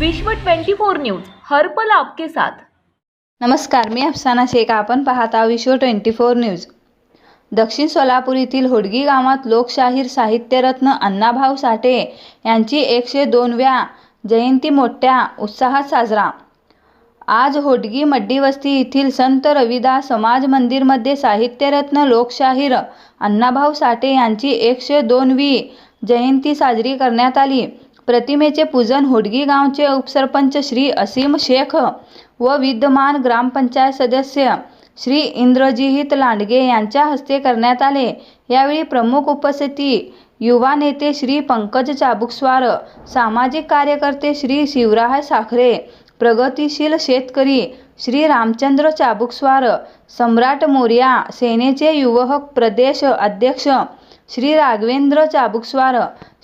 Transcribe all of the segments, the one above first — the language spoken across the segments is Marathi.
विश्व 24 न्यूज हर्पल आपके साथ. नमस्कार मी अफसाना शेख. आपण पाहत आहोत विश्व ट्वेंटी फोर न्यूज. दक्षिण सोलापूर येथील होडगी गावात लोकशाहीर साहित्यरत्न अण्णाभाऊ साठे यांची एकशे दोनव्या जयंती मोठ्या उत्साहात साजरा. आज होडगी मड्डी वस्ती येथील संत रविदास समाज मंदिरमध्ये साहित्यरत्न लोकशाहीर अण्णाभाऊ साठे यांची एकशे दोनवी जयंती साजरी करण्यात आली. प्रतिमेचे पूजन होडगी गावचे उपसरपंच श्री असीम शेख व विद्यमान ग्रामपंचायत सदस्य श्री इंद्रजित लांडगे यांच्या हस्ते करण्यात आले. यावेळी प्रमुख उपस्थिती युवा नेते श्री पंकज चाबुकस्वार सामाजिक कार्यकर्ते श्री शिवराय साखरे प्रगतिशील शेतकरी श्री रामचंद्र चाबुकस्वार सम्राट मोर्या सेनेचे युवक प्रदेश अध्यक्ष श्री राघवेंद्र चाबुकस्वार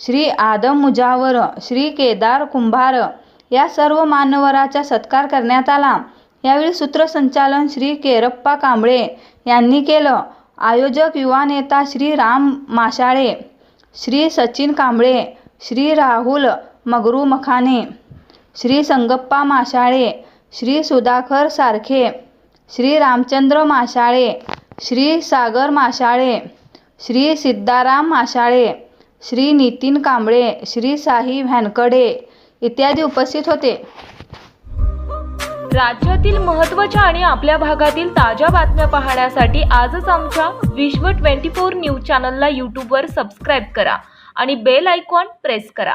श्री आदम मुजावर श्री केदार कुंभार या सर्व मान्यवराचा सत्कार करण्यात आला. यावेळी सूत्रसंचालन श्री केरप्पा कांबळे यांनी केलं. आयोजक युवा नेता श्री राम माशाळे श्री सचिन कांबळे श्री राहुल मगरू मखाने श्री संगप्पा माशाळे श्री सुधाकर सारखे श्री रामचंद्र माशाळे श्री सागर माशाळे श्री सिद्धाराम माशाळे श्री नितीन कांबळे श्री साई व्हॅनकडे इत्यादी उपस्थित होते. राज्यातील महत्त्वाच्या आणि आपल्या भागातील ताज्या बातम्या पाहण्यासाठी आजच आमच्या विश्व 24 न्यूज चॅनलला यूट्यूबवर सबस्क्राईब करा आणि बेल आयकॉन प्रेस करा.